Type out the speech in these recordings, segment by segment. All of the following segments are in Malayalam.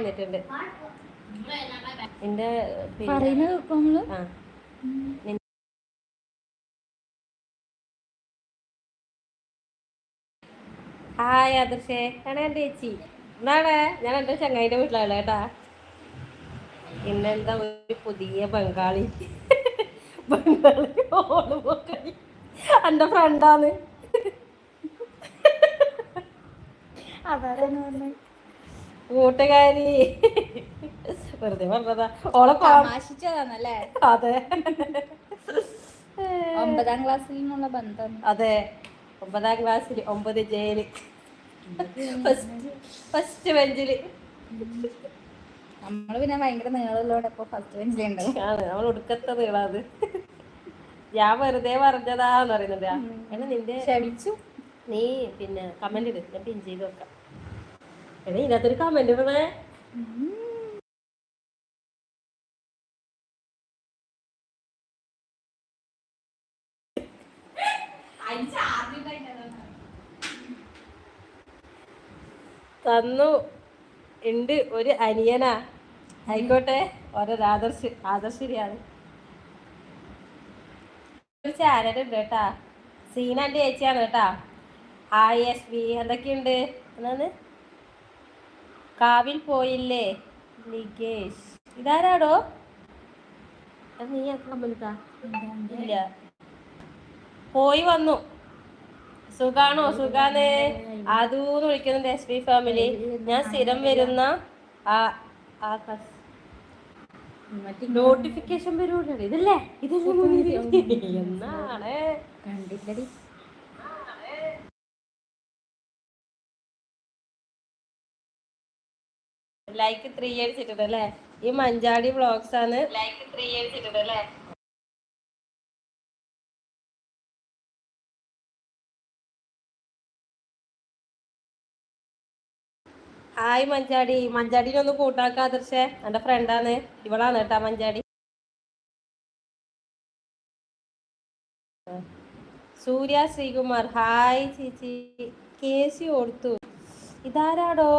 വന്നിട്ടുണ്ട്. എന്റെ ഹായ് ആദർശേ. ആണ് എന്റെ ചേച്ചി. എന്താണ് ഞാൻ എന്റെ ചങ്ങായിന്റെ വീട്ടിലാണ് കേട്ടാ ഇന്നെന്താ ഒരു പുതിയ ബംഗാളി? ബംഗാളി ഓൾ എന്റെ ഫ്രണ്ടാണ് അതാരാന്ന് പറഞ്ഞത് കൂട്ടുകാരി. വെറുതെ പറഞ്ഞതാ. ഓളെ തമാശിച്ചതാണല്ലേ? അതെ. ഒമ്പതാം ക്ലാസ്സിൽ നിന്നുള്ള ബന്ധം. അതെ. ഒമ്പതാം ക്ലാസ്സിൽ ഒമ്പത് ജയിൽ. ഫസ്റ്റ് ഫസ്റ്റ് ബെഞ്ചിൽ. നമ്മൾ പിന്നെ ഭയങ്കര നീളമുള്ളവിടെ ഇപ്പൊ ഫസ്റ്റ് ബെഞ്ചിലുണ്ടാവും ഉണ്ടാവും നമ്മൾ ഒടുക്കത്തെ നീളാത് ഞാൻ വെറുതെ പറഞ്ഞതാന്ന് പറയുന്നത് നിന്റെ ക്ഷമിച്ചു. നീ പിന്നെ കമന്റ് ഇട്. ഞാൻ പിൻ ചെയ്ത് വെക്കാം. എടാ ഇതിനകത്തൊരു കമന്റ് ഇടണേ. തന്നു. ഉണ്ട് ഒരു അനിയനാ. ആയിക്കോട്ടെ ഓരോ ആദർശ് ആദർശരിയാണ് ഒരു ചാനൽ കേട്ടാ. സീന എന്റെ ചേച്ചിയാണ് കേട്ടാ. ആ എസ് ബി എന്തൊക്കെയുണ്ട്? എന്നാണ്? കാവിൽ പോയില്ലേ? ലിഗേഷ്. ഇതാരാടോ? ഇല്ല. പോയി വന്നു. സുഖാണോ? സുഖാന്ന്. അതൂന്ന് വിളിക്കുന്നുണ്ട് എസ് പി ഫാമിലി ഞാൻ സ്ഥിരം വരുന്ന നോട്ടിഫിക്കേഷൻ വരൂല്ലേ ഇതല്ലേ? ഇതല്ലേ എന്നാണ്. കണ്ടില്ലടി ലൈക്ക് ത്രീ അല്ലേ ഈ മഞ്ചാടി വ്ളോഗ്സ് ആണ്. ലൈക്ക് ത്രീ അല്ലേ ഹായ് മഞ്ചാടി. മഞ്ചാടിനെ ഒന്ന് കൂട്ടാക്കാതിർച്ചേ എന്റെ ഫ്രണ്ടാണ് ഇവളാണ് കേട്ടാ മഞ്ചാടി. സൂര്യ ശ്രീകുമാർ. ഹായ് ചേച്ചി. കേസി ഓർത്തു ഇതാരാടോ?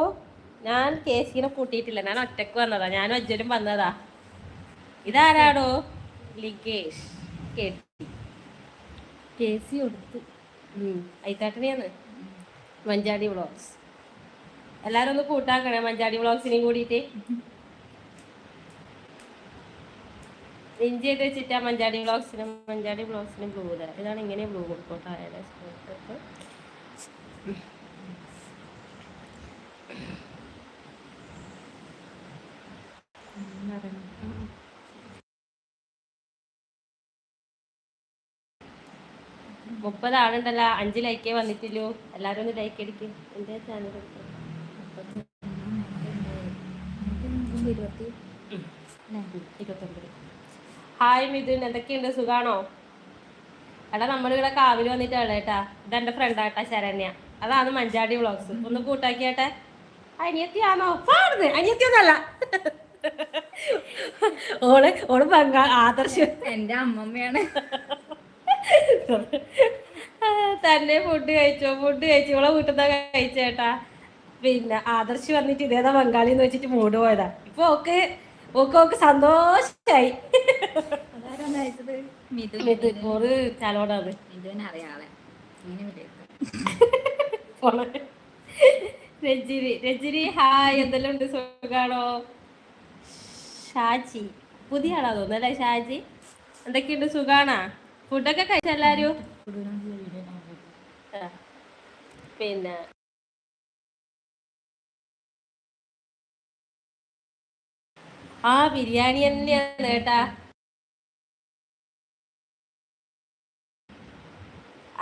ഞാൻ കെ സിനെ കൂട്ടിയിട്ടില്ല. ഞാൻ ഒറ്റയ്ക്ക് വന്നതാ. ഞാനും അജ്ജനും വന്നതാ. ഇതാരാടോ? ലിഗേഷ്. കേട്ടി. കേസി കൊടുത്തു. ഐത്താട്ടനെയാണ് മഞ്ചാടി വ്ളോഗ്സ് എല്ലാരും ഒന്ന് കൂട്ടാക്കണേ മഞ്ചാടി വ്ളോഗ്സിനെയും കൂടിയിട്ട്. ഇഞ്ചി ചെയ്ത് വെച്ചിട്ടാ മഞ്ചാടി വ്ളോഗ്സിനും മഞ്ചാടി വ്ളോഗ്സിനും ബ്ലൂ ഇതാണ് ഇങ്ങനെ ബ്ലൂ കൊടുക്കോട്ടെ മുപ്പത് ആളുണ്ടല്ലോ അഞ്ച് ലൈക്കേ വന്നിട്ടില്ലൂ. എല്ലാരും ഒന്ന് ലൈക്ക് അടിക്കും. എന്റെ ചാനൽ ഹായ് മിഥുൻ. എന്തൊക്കെയുണ്ട്? സുഖാണോ? എടാ നമ്മളിവിടെ കാവിൽ വന്നിട്ടാണ് കേട്ടാ. ഇതെന്റെ ഫ്രണ്ടാട്ടാ ശരണ്യ. അതാണ് മഞ്ചാടി വ്ളോഗ്സ് ഒന്ന് കൂട്ടാക്കിയാട്ടെ. അനിയത്തിയാണോ അനിയത്തിയൊന്നല്ല. ഓൾ ഓൾ ബംഗാൾ ആദർശ്. എന്റെ അമ്മമ്മയാണ്. തന്നെ ഫുഡ് കഴിച്ചോ? ഫുഡ് കഴിച്ചു. ഇവളെ വീട്ടിൽ നിന്നാ കഴിച്ചേട്ടാ പിന്നെ ആദർശ് വന്നിട്ട് ഇതേതാ ബംഗാളി എന്ന് വെച്ചിട്ട് മൂട് പോയതാ. ഇപ്പൊ ഓക്ക് ഓക്ക് ഓക്ക് സന്തോഷായി. ചലോടാണ്. രഞ്ജിനി. രഞ്ജിനി ഹായ്. എന്തെല്ലാം ഉണ്ട്? സുഖാണോ? ഷാജി. പുതിയ ആളാ തോന്നല്ലേ ഷാജി? എന്തൊക്കെയുണ്ട്? സുഖാണാ? ഫുഡൊക്കെ കഴിച്ചെല്ലാരും. പിന്നെ ആ ബിരിയാണി തന്നെയാണ് കേട്ടാ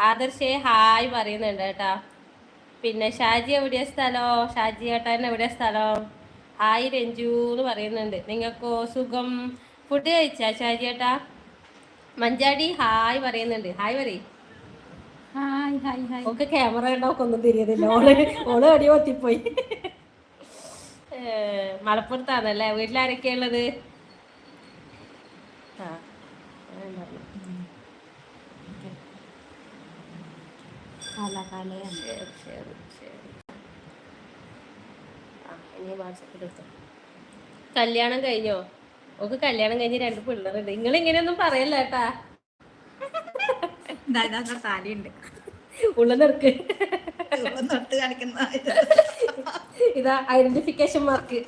ആദർശേ ഹായ് പറയുന്നുണ്ട് കേട്ടാ പിന്നെ ഷാജി എവിടെയാ സ്ഥലോ? ഷാജി ഏട്ടൻ എവിടെയാ സ്ഥലം? ഹായ് രഞ്ജു എന്ന് പറയുന്നുണ്ട്. നിങ്ങൾക്കോ സുഖം? ഫുഡ് കഴിച്ചാ ഷാജി ഏട്ടാ? മഞ്ചാടി ഹായ് പറയുന്നുണ്ട്. ഹായ് പറയും. Hi hi hi. ഒക്കെ ക്യാമറ ഉണ്ടാവും ഒന്നും തിരിയുന്നില്ല. ഓൾ ഓൾ അടി ഒത്തിപ്പോയി മലപ്പുറത്താണല്ലേ വീട്ടിലാരൊക്കെയുള്ളത് ആ കല്യാണം കഴിഞ്ഞോ? ഓക്ക് കല്യാണം കഴിഞ്ഞ് രണ്ട് പിള്ളേരുണ്ട്. നിങ്ങൾ ഇങ്ങനെയൊന്നും പറയല്ല കേട്ടാ. താലിയുണ്ട്. ഉള്ള നിർക്ക്. തൊട്ട് കാണിക്കുന്ന ഇതാ. ഐഡന്റിഫിക്കേഷൻ മാർക്ക്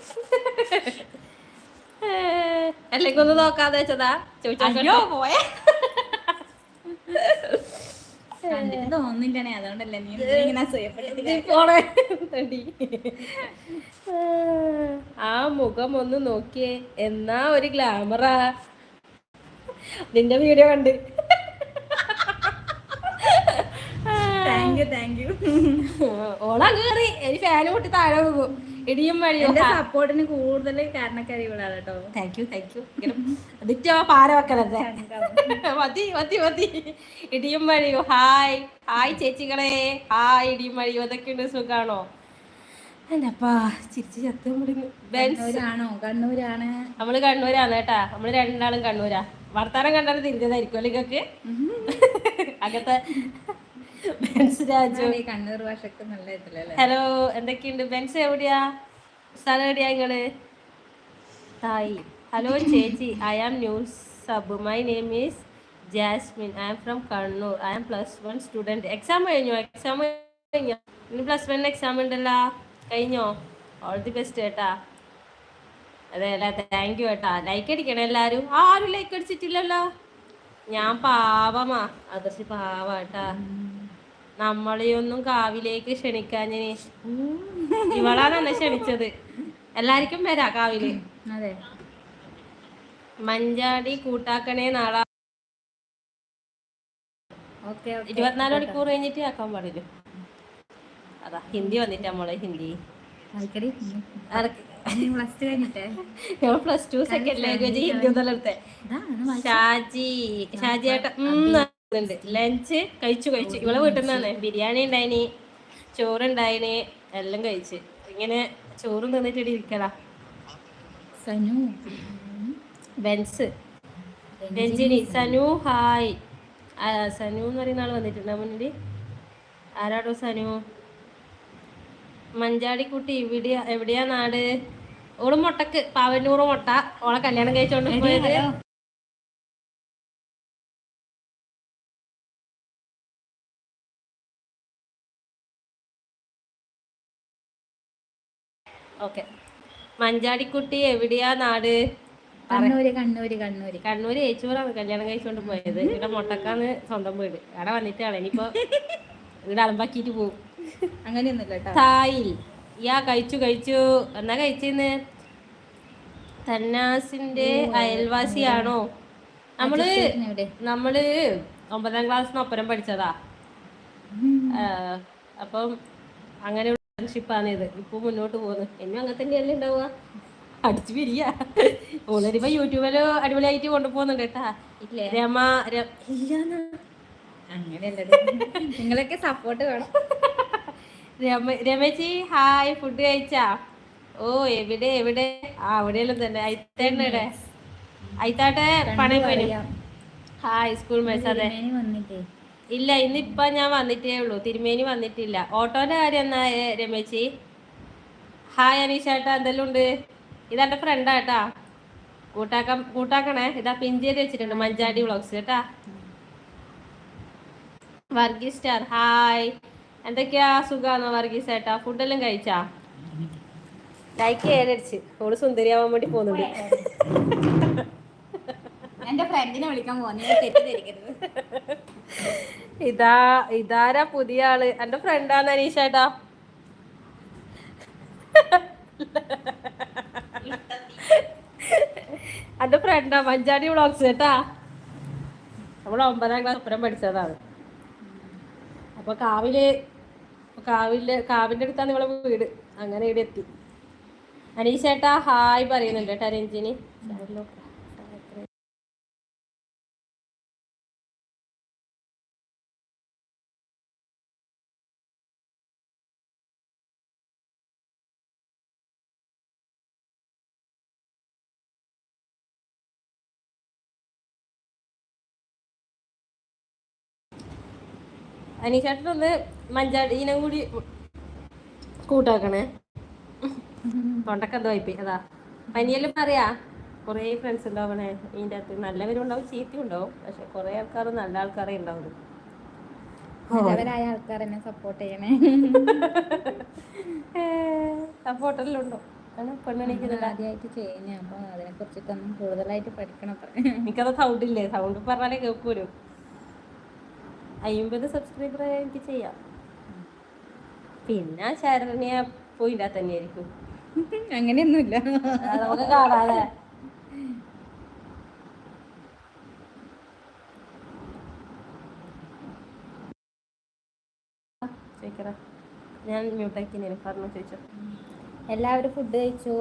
അല്ലെങ്കിൽ ഒന്ന് നോക്കാതെ വെച്ചതാ. ചോദിച്ചോ പോയെ. തോന്നുന്നില്ലേ അതുകൊണ്ടല്ലേ നീ ഇങ്ങനെ. ആ മുഖം ഒന്ന് നോക്കിയേ. എന്നാ ഒരു ഗ്ലാമറാ. നിന്റെ വീഡിയോ കണ്ട്. താങ്ക് യു താങ്ക് യു ഓളങ്ങ് കയറി എനിക്ക് ഫാന് പൊട്ടി താഴെ പോകും ഇടിയും എന്റെ സപ്പോർട്ടിന് കൂടുതൽ കാരണക്കാരി ഇവിടെ കേട്ടോ. താങ്ക് യു താങ്ക് യു അതിറ്റോ പാര വെക്കണത് മതി മതി മതി. ഇടിയും മഴിയോ ഹായ് ഹായ് ചേച്ചികളെ. ഹായ് ഇടിയും മഴിയോ അതൊക്കെയുണ്ട്. സുഖാണോ? എന്നപ്പാ ചിരിച്ച് ചത്ത മുടിഞ്ഞു ബെൻസ് കണ്ണൂരാണോ? കണ്ണൂരാണ്. നമ്മൾ കണ്ണൂരാണ് കേട്ടാ. നമ്മൾ രണ്ടാളും കണ്ണൂരാ. വർത്താനം കണ്ടാലും തിരിഞ്ഞതായിരിക്കും അല്ലേ നിങ്ങൾക്ക് അങ്ങനത്തെ ബെൻസ് രാജു. കണ്ണൂർ ഭാഷക്ക് നല്ല ഹലോ എന്തൊക്കെയുണ്ട്? ബെൻസ് എവിടെയാ? സ്ഥലം എവിടെയാ നിങ്ങൾ തായി. ഹലോ ചേച്ചി. I am news sub my name is Jasmine I am from Kannur I am plus one student exam കഴിഞ്ഞോ? എക്സാം കഴിഞ്ഞോ? ഇനി പ്ലസ് വൺ എക്സാം ഉണ്ടല്ലോ. കഴിഞ്ഞോ? ഓൾ ദി ബെസ്റ്റ് കേട്ടാ അതെ അല്ല? താങ്ക് യു കേട്ടാ ലൈക്ക് അടിക്കണം എല്ലാവരും ആരും ലൈക്ക് അടിച്ചിട്ടില്ലല്ലോ. ഞാൻ പാവമാ. അതർശി പാവാട്ടാ നമ്മളെയൊന്നും കാവിലേക്ക് ക്ഷണിക്കാഞ്ഞിന് ഇവളാണ് എന്നെ ക്ഷണിച്ചത്. എല്ലാരിക്കും വരാ കാവിൽ. അതെ. മഞ്ചാടി കൂട്ടാക്കണേ നാളെ. ഇരുപത്തിനാല് മണിക്കൂർ കഴിഞ്ഞിട്ട് ആക്കാൻ പാടില്ല. അതാ ഹിന്ദി വന്നിട്ട് നമ്മളെ Hindi? Plus two second language Hindi Shaji Shaji ഏട്ടൻ ലഞ്ച് കഴിച്ചു കഴിച്ചു. ഇവളെ വീട്ടിൽ നിന്നാണ് ബിരിയാണി ഉണ്ടായിനി ചോറുണ്ടായിനി എല്ലാം കഴിച്ച്. ഇങ്ങനെ ചോറും തിന്നിട്ട് ഇരിക്കടാ സനു. ബെൻസ് രഞ്ജിനി സനു ഹായ് സനു എന്ന് പറയുന്ന ആൾ വന്നിട്ടുണ്ടോ മുന്നിൽ ആരാടോ സനു? മഞ്ചാടിക്കുട്ടി എവിടെയാ എവിടെയാ നാട്? ഓൾ മുട്ടക്ക് പാവന്നൂറ് മുട്ട. ഓളെ കല്യാണം കഴിച്ചോണ്ട് പോയത്. ഓക്കെ. മഞ്ചാടിക്കുട്ടി എവിടെയാ നാട്? കണ്ണൂര് കണ്ണൂര് കണ്ണൂര്. കണ്ണൂര് ഏച്ചൂറാണ് കല്യാണം കഴിച്ചോണ്ട് പോയത്. ഇവിടെ മുട്ടക്കാന്ന് സ്വന്തം വീട്. അവിടെ വന്നിട്ടാണ്. ഇനിയിപ്പോ ഇവിടെ അലമ്പാക്കിട്ട് പോകും അങ്ങനെയൊന്നുമില്ല തായി തായിൽ. യാ കഴിച്ചു കഴിച്ചു. എന്നാ കഴിച്ചെന്ന്? തന്നാസിന്റെ അയൽവാസിയാണോ? നമ്മൾ നമ്മൾ ഒമ്പതാം ക്ലാസ് ഒപ്പരം പഠിച്ചതാ. അപ്പം അങ്ങനെയുള്ള ഫ്രണ്ട്ഷിപ്പാണ് ഇത്. ഇപ്പൊ മുന്നോട്ട് പോകുന്നത് എന്നും അങ്ങനെ തന്നെയല്ലേ ഉണ്ടാവുക? അടിച്ചു പിരിയ. ഓളരിപ്പോ യൂട്യൂബിൽ അടിപൊളിയായിട്ട് കൊണ്ടുപോകുന്നുണ്ട് കേട്ടാ. രമ. അങ്ങനെയല്ലേ നിങ്ങളൊക്കെ സപ്പോർട്ട് വേണം. രമ രമേശി ഹായ്. ഫുഡ് കഴിച്ചാ? ഓ എവിടെ എവിടെ? ആ അവിടെയെല്ലാം തന്നെ. അയത്തേണ്ടേ അയത്താട്ടെ പണയം പോയി ഹായ് സ്കൂൾ മെസ്സാതെ വന്നിട്ടേ. ഇല്ല ഇന്നിപ്പ ഞാൻ വന്നിട്ടേ ഉള്ളൂ. തിരുമേനി വന്നിട്ടില്ല. ഓട്ടോന്റെ കാര്യം എന്നാ രമേശി? ഹായ് അനീഷേട്ടാ എന്തെല്ലാം ഉണ്ട് ഇതെന്റെ ഫ്രണ്ടാ കേട്ടാ കൂട്ടാക്ക കൂട്ടാക്കണേ. ഇതാ പിഞ്ചേരി വെച്ചിട്ടുണ്ട് മഞ്ചാടി വ്ളോഗ്സ് കേട്ടാ. Varghese star hi. എന്തൊക്കെയാ സുഖാണോ വർഗീസ് ഏട്ടാ? ഫുഡെല്ലാം കഴിച്ചാ? ലൈക്ക് ഏഴടിച്ച് ഓൾ സുന്ദരിയാവാൻ വേണ്ടി പോകുന്നുണ്ട്. എന്റെ ഫ്രണ്ടിനെ വിളിക്കാൻ നിങ്ങൾ തെറ്റിദ്ധരിക്കരുത്. ഇതാ ഇതാരാ പുതിയ ആൾ? എന്റെ ഫ്രണ്ടാന്ന് അനീഷേട്ടാ എന്റെ ഫ്രണ്ടാ മഞ്ചാടി വ്ളോഗ്സ് കേട്ടാ നമ്മൾ ഒമ്പതാം ക്ലാസ് അപ്പുറം പഠിച്ചതാണ്. അപ്പൊ കാവിൽ കാവിൽ കാവിന്റെ അടുത്താണ് നിങ്ങളെ വീട്. അങ്ങനെ ഇവിടെ എത്തി. അനീഷേട്ടാ ഹായ് പറയുന്നുണ്ട് കേട്ടാ രഞ്ജിനി. അനീഷേട്ടനൊന്ന് മഞ്ചാടീനം കൂടി കൂട്ടാക്കണേ. തൊണ്ടൊക്കെ എന്തോ ആയിപ്പോയി. അതാ. പനിയെല്ലാം പറയാ. കുറേ ഫ്രണ്ട്സ് ഉണ്ടാവണേ. ഇതിന്റെ അകത്ത് നല്ലവരും ഉണ്ടാവും ചീത്തയും ഉണ്ടാവും. പക്ഷെ കുറേ ആൾക്കാർ നല്ല ആൾക്കാരെ ഉണ്ടാവുള്ളൂ. നല്ലവരായ ആൾക്കാർ എന്നെ സപ്പോർട്ട് ചെയ്യണേ. സപ്പോർട്ടെല്ലാം ഉണ്ടോ? ആദ്യമായിട്ട് ചെയ്യുന്ന. അപ്പൊ അതിനെ കുറിച്ചിട്ടൊന്നും കൂടുതലായിട്ട് പഠിക്കണം എനിക്കത് സൗണ്ട് ഇല്ലേ? സൗണ്ട് പറഞ്ഞാലേ കേൾക്കൂലോ അയ്യമ്പത് സബ്സ്ക്രൈബർ എനിക്ക് ചെയ്യാം. പിന്നെ ശരണ്യ പോയില്ല തന്നെയായിരിക്കും. അങ്ങനെയൊന്നുമില്ല. നമുക്ക് കാണാതെ ചോദിക്കറ ഞാൻ മ്യൂട്ടാക്കി പറഞ്ഞു ചോദിച്ചു. എല്ലാവരും ഫുഡ് കഴിച്ചു?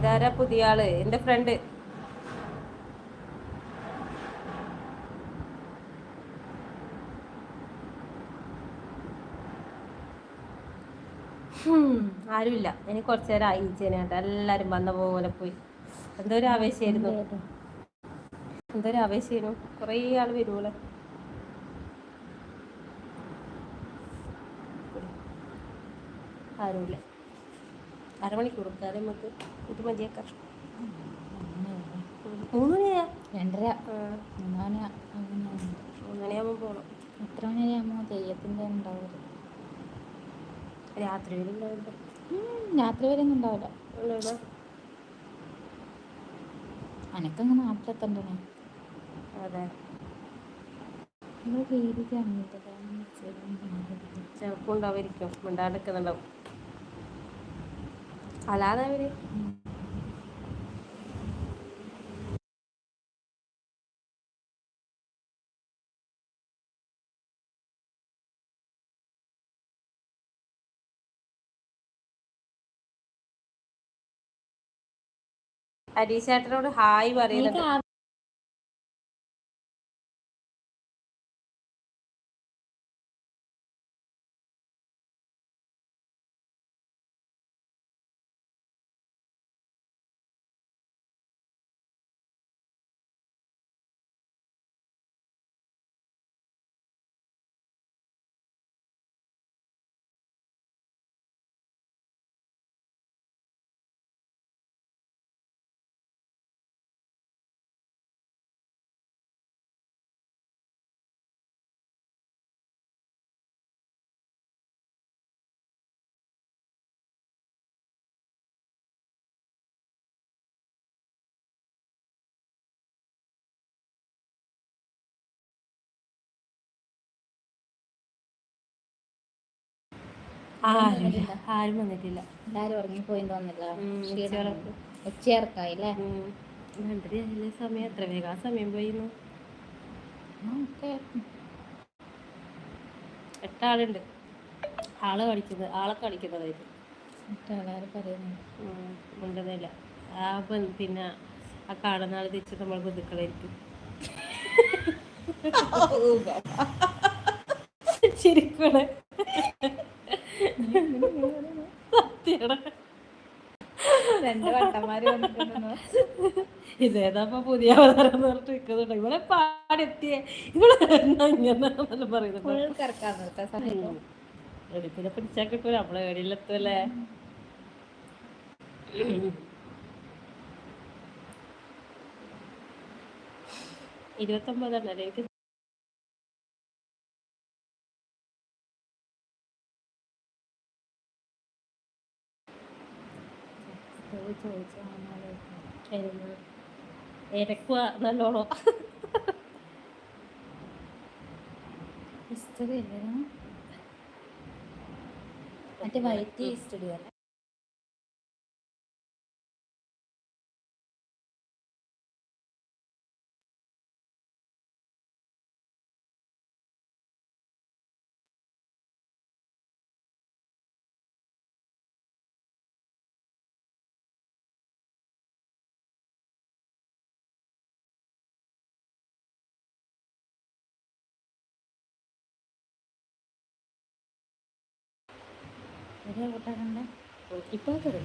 ഇതാരാ പുതിയ ആൾ? എന്റെ ഫ്രണ്ട് ആരുമില്ല. എനിക്ക് കുറച്ചു നേരം അയച്ചേനാട്ട് എല്ലാരും വന്ന പോലെ പോയി. എന്തോ ഒരു ആവേശമായിരുന്നു. എന്തോ ഒരു ആവേശമായിരുന്നു. കുറേ ആൾ വരുവോളെ. ആരുമില്ല. അരമണിക്കൂർ കൊടുക്കാതെ നമുക്ക് ഇത് മതിയാക്കാം. മൂന്നുമണിയാ രണ്ടര. ആ, മൂന്നാന അങ്ങനെ മൂന്ന് മണിയാകുമ്പോൾ പോകണം എത്ര മണിയാകുമ്പോൾ തെയ്യത്തിന്റെ ഉണ്ടാവും രാത്രി വരെ ഉണ്ടാവില്ല. രാത്രി വരെ ഒന്നും ഉണ്ടാവില്ല? അനക്കങ്ങ് നാട്ടിലെത്തണ്ടേ അതെ. ചിലപ്പോൾ ഉണ്ടാവുമായിരിക്കും മിണ്ടാണ്ടിരിക്കുന്നുണ്ടാവും അല്ലാതെ അവർ ഹരീഷേട്ടനോട് ഹായ് പറയുന്നുണ്ട് ആരും വന്നിട്ടില്ല. എല്ലാരും ഉറങ്ങിപ്പോയി തോന്നില്ല ഉച്ചയർക്കായി അല്ലേ. രണ്ടര സമയം എത്ര? വേഗം ആ സമയം പോയിരുന്നു. എട്ടാളുണ്ട്. ആൾ കളിക്കുന്നത് ആളെ പറയുന്നു? മിണ്ടുന്നില്ല ആ പിന്നെ ആ കാണുന്ന ആൾ തിരിച്ച് നമ്മൾ ബന്ധുക്കളായിരിക്കും. ശരിക്കും രണ്ട് വട്ടന്മാര് വന്നിട്ടുണ്ടെന്നോ? പുതിയ അവതാരം എന്ന് പറഞ്ഞിട്ട് നിൽക്കുന്നുണ്ട് ഇവളെ പാടെത്തിയേ. ഇവളെ എന്നാ ഇങ്ങനെ നിർത്താൻ സമയം വെളുപ്പിനെ പിടിച്ചാൽ കിട്ടൂല. നമ്മളെ ഏടിയിലെത്തുമല്ലേ ഇരുപത്തൊമ്പതാണ് എനിക്ക് ആയിരുന്നു. എരക്കുക നല്ലോണം. ഹിസ്റ്ററി അല്ലേ? മറ്റേ വൈറ്റ് ഹിസ്റ്ററി അല്ലേ? കൂട്ടാക്കണ്ടേ ഇപ്പാക്കത്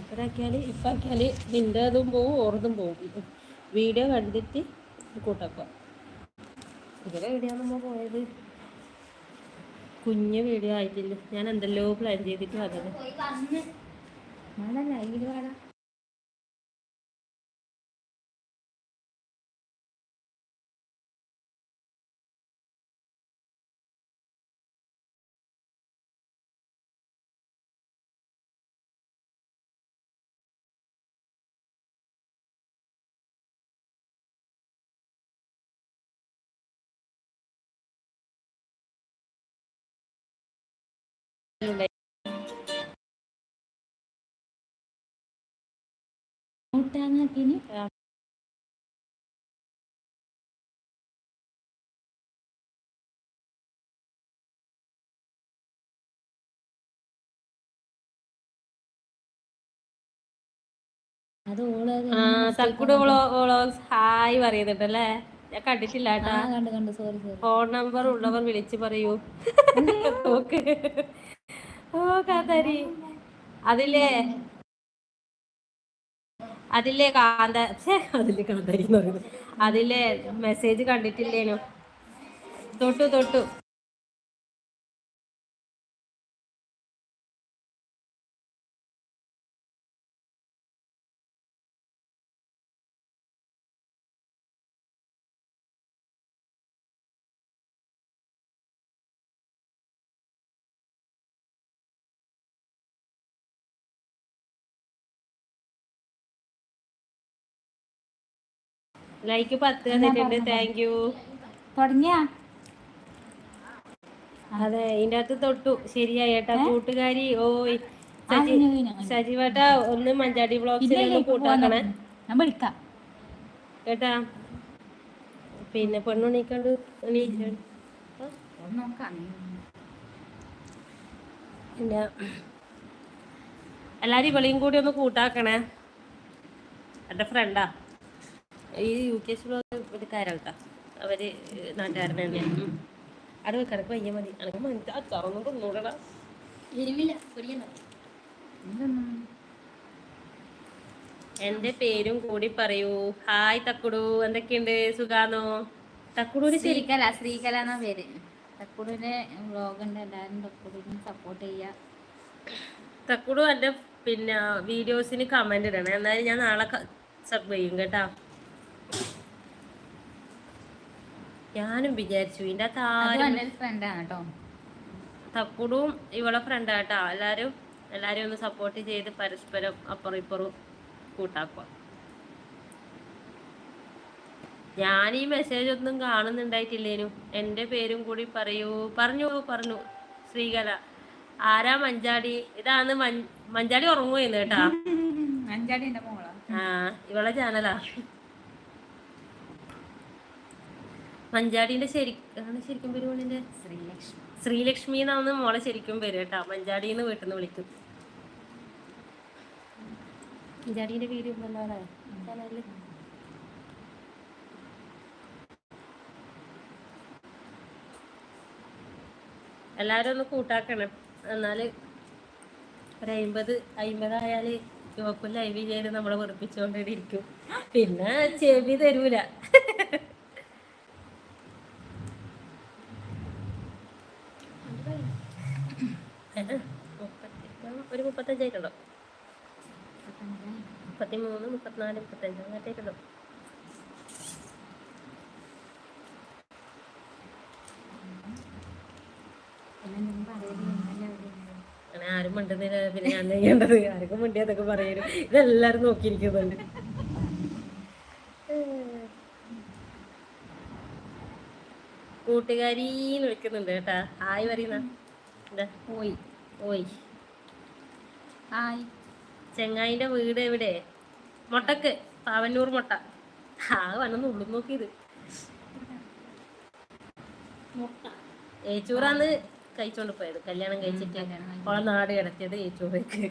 ഇപ്പറാക്കിയാൽ ഇപ്പാക്കിയാൽ നിന്റെതും പോവും ഓർതും പോവും. വീഡിയോ കണ്ടിട്ട് കൂട്ടാക്കുക ഇവരെ വീഡിയോ നമ്മൾ പോയത്? കുഞ്ഞ് വീഡിയോ ആയിട്ടില്ല. ഞാൻ എന്തെല്ലോ പ്ലാൻ ചെയ്തിട്ട് വന്നത്. മഴ ലൈവിൽ വേണ ഹായ് പറയുന്നുണ്ടല്ലേ ഞാൻ കണ്ടിട്ടില്ല ഫോൺ നമ്പർ ഉള്ളവർ വിളിച്ചു പറയൂ. നോക്ക്. ഓ കാന്താരി. അതില്ലേ? അതില്ലേ കാന്ത അതില്ലേ കാന്താരി പറയുന്നത്. അതിലെ മെസ്സേജ് കണ്ടിട്ടില്ലേനു? തൊട്ടു തൊട്ടു. ലൈക്ക് പത്ത് തന്നിട്ടുണ്ട് താങ്ക് യു തുടങ്ങിയാ? അതെ ഇതിന്റെ അകത്ത് തൊട്ടു. ശരിയായി ഏട്ടാ കൂട്ടുകാരി ഓയ്. സജി. സജീവേട്ട ഒന്ന് മഞ്ചാടി ഇപ്പൊ കൂട്ടാക്കണേ. ഞാൻ വിളിക്കാം. കേട്ടാ? പിന്നെ പെണ്ണുണിക്കണ്ട് പിന്നെ എല്ലാരും ഇവളെയും കൂടി ഒന്ന് കൂട്ടാക്കണേ. എന്റെ ഫ്രണ്ടാ ഈ യു കെ എസ് ഇവിടുക്കാരാ കേട്ടോ അവർ നാട്ടുകാരനെ തന്നെയാണ്. അവിടെ കിടക്ക് വയ്യ മതി. അനക്ക് തിന്നൂടടാ എന്തൊന്നും എന്റെ പേരും കൂടി പറയൂ. ഹായ് തക്കുടു എന്തൊക്കെയുണ്ട്? സുഖാന്നോ? തക്കുടൂര് ശരിക്കല ശ്രീകല ശ്രീകല എന്നാ പേര്. തക്കുടൂരെ വ്ളോഗ് ഉണ്ട് എല്ലാവരും തക്കുടിനെ സപ്പോർട്ട് ചെയ്യുക തക്കുടു എന്റെ പിന്നെ വീഡിയോസിന് കമന്റ് ഇടണേ. എന്നാലും ഞാൻ നാളെ സബ് ചെയ്യും കേട്ടാ. ഞാനും വിചാരിച്ചു. ഇന്റെ കേട്ടോ തക്കുടും ഇവളെ ഫ്രണ്ട് കേട്ടാ എല്ലാരും എല്ലാരും ഒന്ന് സപ്പോർട്ട് ചെയ്ത് പരസ്പരം അപ്പുറം ഇപ്പുറം കൂട്ടാക്കുക ഞാൻ ഈ മെസ്സേജ് ഒന്നും കാണുന്നുണ്ടായിട്ടില്ലേനു. എന്റെ പേരും കൂടി പറയൂ. പറഞ്ഞു പറഞ്ഞു. ശ്രീകല ആരാ മഞ്ചാടി? ഇതാണ് മഞ്ചാടി ഉറങ്ങുമായിരുന്നു കേട്ടാ. മഞ്ചാടി ആ ഇവളെ ചാനലാ മഞ്ചാടിന്റെ ശരിക്കാണ് ശരിക്കും പേര് മോളിന്റെ ശ്രീലക്ഷ്മി. ശ്രീലക്ഷ്മി എന്നാണ് മോളെ ശരിക്കും പേര് കേട്ടാ. മഞ്ചാടിന്ന് വീട്ടിൽ നിന്ന് വിളിക്കും. മഞ്ചാടിന്റെ പേര് ഉണ്ടല്ലോ അവിടെ ചാനലിൽ. എല്ലാരും ഒന്ന് കൂട്ടാക്കണം. എന്നാൽ ഒരു അയിമ്പത് അയിമ്പതായാൽ യുവക്കും ലൈവ് ചെയ്ത് നമ്മളെ വെറുപ്പിച്ചുകൊണ്ടിരിക്കും പിന്നെ ചെവി തരൂല. മുപ്പത്തി- ഒരു മുപ്പത്തഞ്ചായിട്ടുണ്ടോ മുപ്പത്തി മൂന്ന് മുപ്പത്തിനാല് മുപ്പത്തഞ്ച് പറയുന്നത് അങ്ങനെ ആരും മണ്ടുന്നില്ല. പിന്നെ ഞാൻ ചെയ്യേണ്ടത്? ആർക്കും മണ്ടിയതൊക്കെ പറയലും. ഇതെല്ലാരും നോക്കിയിരിക്കുന്നുണ്ട്. കൂട്ടുകാരീന്ന് വിളിക്കുന്നുണ്ട് കേട്ടാ. ആയി പറയുന്ന എന്താ? പോയി ഓയ്. ഹായ് ചെങ്ങായിന്റെ വീട് എവിടെ? മുട്ടക്ക്. പാവന്നൂർ മുട്ട. ആ വന്നു ഉള്ളു നോക്കിയത് ഏച്ചൂറാന്ന് കഴിച്ചോണ്ട് പോയത്. കല്യാണം കഴിച്ചിട്ട്. ഓളെ നാട് കിടത്തിയത് ഏച്ചൂറേക്ക്.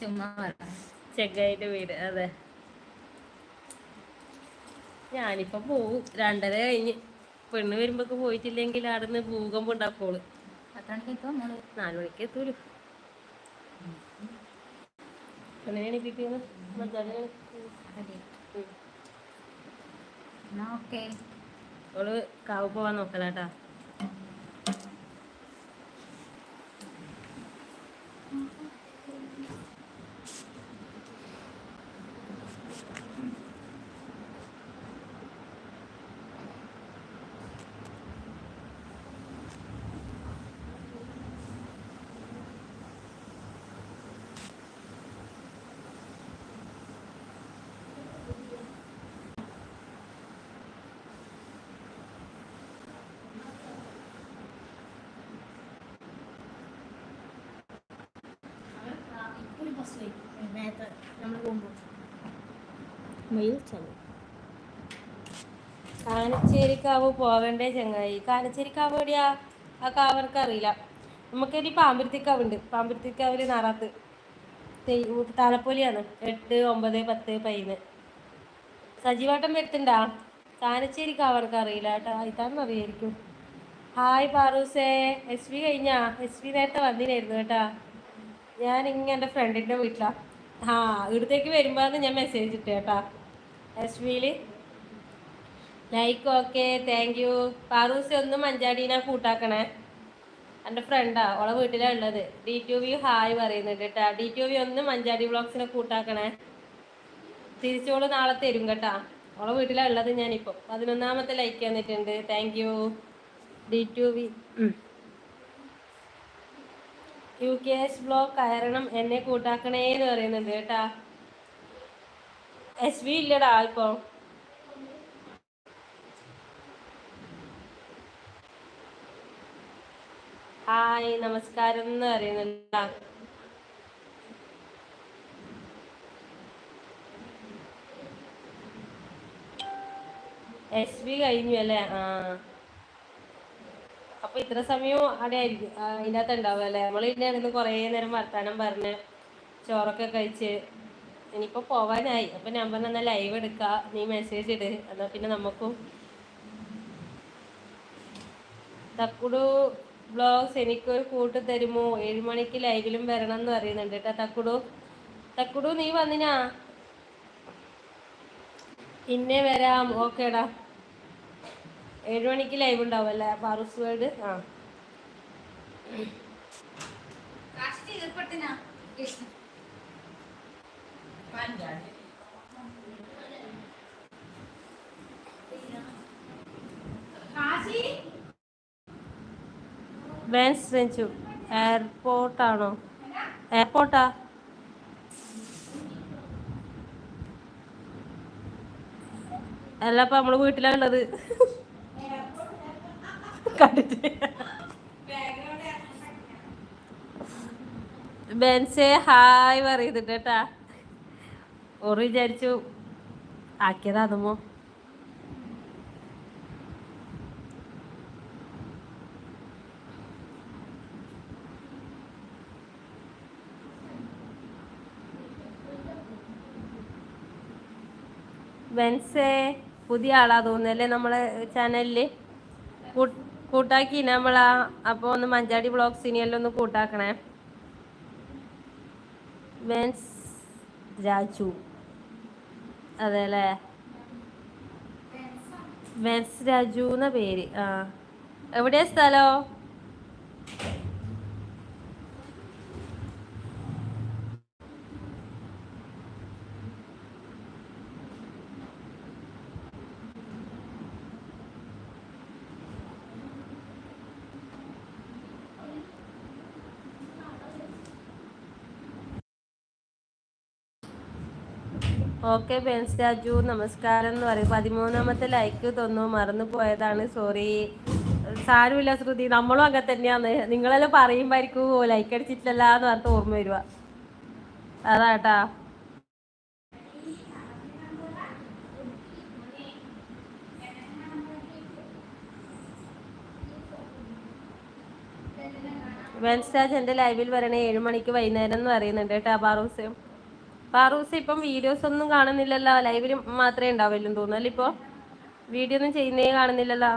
ചുമ്മാ ചെങ്ങായിന്റെ വീട് അതെ. ഞാനിപ്പോ പോവും. രണ്ടര കഴിഞ്ഞ്. പെണ്ണ് വരുമ്പോ പോയിട്ടില്ലെങ്കിൽ അവിടുന്ന് ഭൂകമ്പം ഉണ്ടാക്കോൾ എത്ര മണിക്ക് എത്തും മോൾ? നാല് മണിക്ക് എത്തൂലു. മച്ചാനെ എന്നാ ഓക്കെ. ഓൾ കാവ് പോവാൻ നോക്കലാട്ടാ. കാനച്ചേരിക്കാവ് പോകണ്ടേ ചങ്ങായി? കാനച്ചേരിക്കാവ് എവിടെയാ? ആ കാവർക്ക് അറിയില്ല. നമുക്കൊരു പാമ്പരുത്തിക്കാവ് ഉണ്ട് പാമ്പരുത്തിക്കാവിൽ നാറാത്ത്. താലപ്പൊലിയാണ്. എട്ട് ഒമ്പത് പത്ത് പതിന് സജീവാട്ടം വരുത്തുണ്ടാ? കാനച്ചേരി കാവർക്ക് അറിയില്ല. കേട്ടോ ഇതാണെന്ന് അറിയായിരിക്കും. ഹായ് പാറൂസേ. എസ് വി കഴിഞ്ഞാ? എസ് വി നേരത്തെ വന്നിനായിരുന്നു കേട്ടാ. ഞാൻ ഇങ്ങനെ എന്റെ ഫ്രണ്ടിന്റെ വീട്ടിലാണ് ആ ഇവിടത്തേക്ക് വരുമ്പോഴാണ് ഞാൻ മെസ്സേജ് ഇട്ടേ കേട്ടാ എസ് വിയിൽ ലൈക്ക് ഓക്കെ താങ്ക് യു പാറൂസി ഒന്ന് മഞ്ചാടീനെ കൂട്ടാക്കണേ. എന്റെ ഫ്രണ്ടാ ഓളെ വീട്ടിലാണ് ഉള്ളത്. ഡി ടു വി ഹായ് പറയുന്നുണ്ട് കേട്ടാ ഡി ടു വി ഒന്ന് മഞ്ചാടി ബ്ലോഗ്സിനെ കൂട്ടാക്കണേ. തിരിച്ചോൾ നാളെ തരും കേട്ടാ. ഓളെ വീട്ടിലാണ് ഉള്ളത് ഞാനിപ്പോൾ പതിനൊന്നാമത്തെ ലൈക്ക് തന്നിട്ടുണ്ട് thank you D two V U K S blog കയറണം എന്നെ കൂട്ടാക്കണേ എന്ന് പറയുന്നുണ്ട് കേട്ടാ. എസ് വി ഇല്ലടാ ഇപ്പോൾ ഹായ് നമസ്കാരം എന്ന് പറയുന്നുണ്ട്. എസ് ബി കഴിഞ്ഞു അല്ലേ? ആ. അപ്പൊ ഇത്ര സമയവും അവിടെ ആയിരിക്കും. അതിന്റെ അകത്ത് ഉണ്ടാവും അല്ലേ? നമ്മൾ ഇതിന്റെ ഇരുന്ന് കുറേ നേരം വർത്താനം പറഞ്ഞ് ചോറൊക്കെ കഴിച്ച് ഇനിയിപ്പോ പോവാനായി. അപ്പൊ ഞാൻ പറഞ്ഞ ലൈവ് എടുക്ക. നീ മെസ്സേജ് ഇട്. എന്നാ പിന്നെ നമുക്കും തക്കുടു ബ്ലോഗ്സ് എനിക്കൊരു കൂട്ട് തരുമോ? ഏഴ് മണിക്ക് ലൈവിലും വരണം എന്ന് പറയുന്നുണ്ട് കേട്ടോ തക്കുടു. തക്കുടു നീ വന്നിനാ? പിന്നെ വരാം. ഓക്കേടാ ഏഴ് മണിക്ക് ലൈവ് ഉണ്ടാവും അല്ലേ? പാറൂസ് വേൾഡ് ആ. വാൻസ് എയർപോർട്ടാണോ എയർപോർട്ടാ അല്ല അപ്പൊ നമ്മൾ വീട്ടിലാണുള്ളത് കണ്ടിട്ട്. ബെൻസേ ഹായ് പറയുന്നുണ്ട് കേട്ടാ. ഓറ് വിചാരിച്ചു ആക്കിയതാ അതുമോ? ബെൻസേ പുതിയ ആളാ തോന്നുന്നല്ലേ നമ്മളെ ചാനലിൽ? കൂട്ടാക്കി നമ്മളാ? അപ്പോൾ ഒന്ന് മഞ്ചാടി ബ്ലോഗ്സ് ഇനിയെല്ലാം ഒന്ന് കൂട്ടാക്കണേ. വെൻസ് രാജു. അതെ അല്ലേ വെൻസ് രാജു എന്ന പേര്. ആ. എവിടെയാ സ്ഥലോ? ഓക്കെ ബെൻസ് രാജു നമസ്കാരം എന്ന് പറയും പതിമൂന്നാമത്തെ ലൈക്ക് തന്നു മറന്നു പോയതാണ്. സോറി സാരമില്ല ശ്രുതി. നമ്മളും അങ്ങനെ തന്നെയാന്ന് നിങ്ങളെല്ലാം പറയുമ്പോയിരിക്കും ലൈക്ക് അടിച്ചിട്ടില്ല എന്ന് പറഞ്ഞിട്ട് ഓർമ്മ വരുക. അതാട്ടാ. ബെൻസ് രാജ് എന്റെ ലൈവിൽ വരണേ ഏഴ് മണിക്ക് വൈകുന്നേരം എന്ന് പറയുന്നുണ്ട് കേട്ടോ പാറൂസ് പാറൂസ് ഇപ്പം വീഡിയോസ് ഒന്നും കാണുന്നില്ലല്ലോ. ലൈവിൽ മാത്രമേ ഉണ്ടാവുള്ളൂ തോന്നുന്നല്ലോ ഇപ്പോൾ വീഡിയോ ഒന്നും ചെയ്യുന്നേ കാണുന്നില്ലല്ലോ.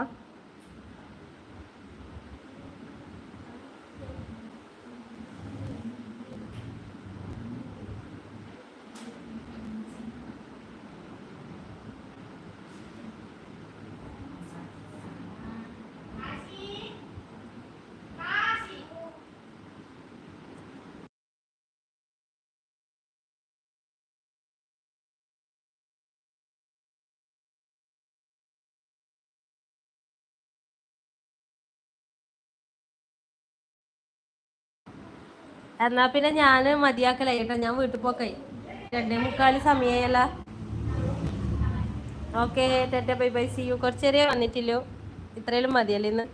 എന്നാ പിന്നെ ഞാൻ മതിയാക്കലായി കേട്ടോ. ഞാൻ വീട്ടിൽ പോക്കായി രണ്ടേ മുക്കാൽ സമയമല്ല ഓക്കെ ടെറ്റ ബൈ ബൈ സി യു കുറച്ചേരെ വന്നിട്ടില്ലോ ഇത്രയും മതിയല്ലേ ഇന്ന്